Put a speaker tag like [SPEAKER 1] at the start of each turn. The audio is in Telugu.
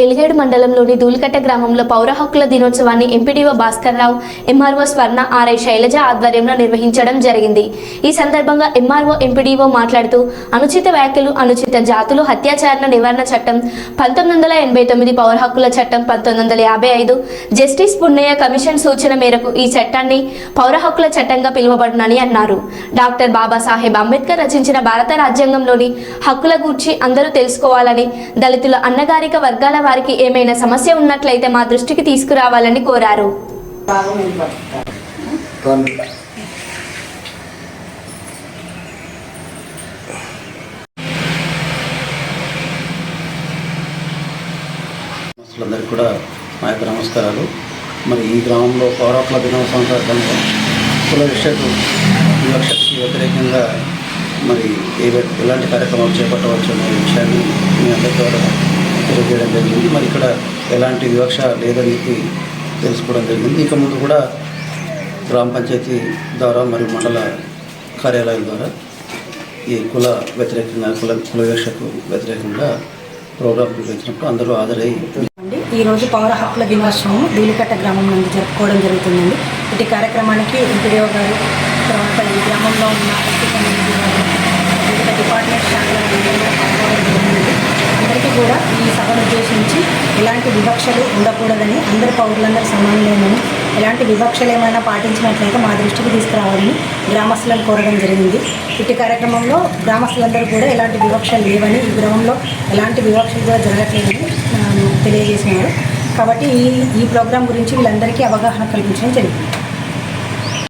[SPEAKER 1] ఎలిగేడు మండలంలోని దూలికట్ట గ్రామంలో పౌర హక్కుల దినోత్సవాన్ని MPDO Bhaskar Rao MRO Swarna RI Sailaja ఆధ్వర్యంలో నిర్వహించడం జరిగింది. ఈ సందర్భంగా ఎంఆర్ఓ ఎంపీడీఓ మాట్లాడుతూ అనుచిత వ్యాఖ్యలు అనుచిత జాతులు హత్యాచారణ నివారణ చట్టం పంతొమ్మిది వందల ఎనభై తొమ్మిది పౌర హక్కుల చట్టం పంతొమ్మిది వందల యాభై ఐదు జస్టిస్ పున్నయ్య కమిషన్ సూచన మేరకు ఈ చట్టాన్ని పౌర హక్కుల చట్టంగా పిలువబడునని అన్నారు. డాక్టర్ బాబాసాహెబ్ అంబేద్కర్ రచించిన భారత రాజ్యాంగంలోని హక్కుల గూర్చి అందరూ తెలుసుకోవాలని దళితుల అన్నగారిక వర్గాల వారికి ఏమైనా సమస్య ఉన్నట్లయితే మా దృష్టికి తీసుకురావాలని కోరారు.
[SPEAKER 2] అందరికీ కూడా మా యొక్క నమస్కారాలు. మరి ఈ గ్రామంలో పౌరత్వ దినోత్సవం సందర్భంగా కుల విషయకు వివక్షకి వ్యతిరేకంగా మరి ఏ ఎలాంటి కార్యక్రమాలు చేపట్టవచ్చు అనే విషయాన్ని మీ అందరికీ ద్వారా తెలియజేయడం జరిగింది. మరి ఇక్కడ ఎలాంటి వివక్ష లేదని చెప్పి తెలుసుకోవడం జరిగింది. ఇక ముందు కూడా గ్రామ పంచాయతీ ద్వారా మరియు మండల కార్యాలయం ద్వారా ఈ కుల వ్యతిరేకంగా కుల కుల వివక్షకు వ్యతిరేకంగా ప్రోగ్రామ్ నిర్వహించినప్పుడు అందరూ హాజరై
[SPEAKER 3] ఈ ఈరోజు పౌర హక్కుల దినోత్సవం ధూళికట్ట గ్రామం నుండి జరుపుకోవడం జరుగుతుందండి. ఇటు కార్యక్రమానికి ఎంపీడీఓ గారు తర్వాత ఈ గ్రామంలో ఉన్న కూడా ఇలాంటి ఉద్దేశించి ఎలాంటి వివక్షలు ఉండకూడదని అందరు పౌరులందరూ సమానలేమని ఎలాంటి వివక్షలు ఏమైనా పాటించినట్లయితే మా దృష్టికి తీసుకురావాలని గ్రామస్తులను కోరడం జరిగింది. ఇటు కార్యక్రమంలో గ్రామస్తులందరూ కూడా ఎలాంటి వివక్షలు లేవని ఈ గ్రామంలో ఎలాంటి వివక్షలు కూడా జరగట్లేదని తెలియజేసినారు కాబట్టి ఈ ఈ ప్రోగ్రాం గురించి వీళ్ళందరికీ అవగాహన కల్పించడం జరిగింది.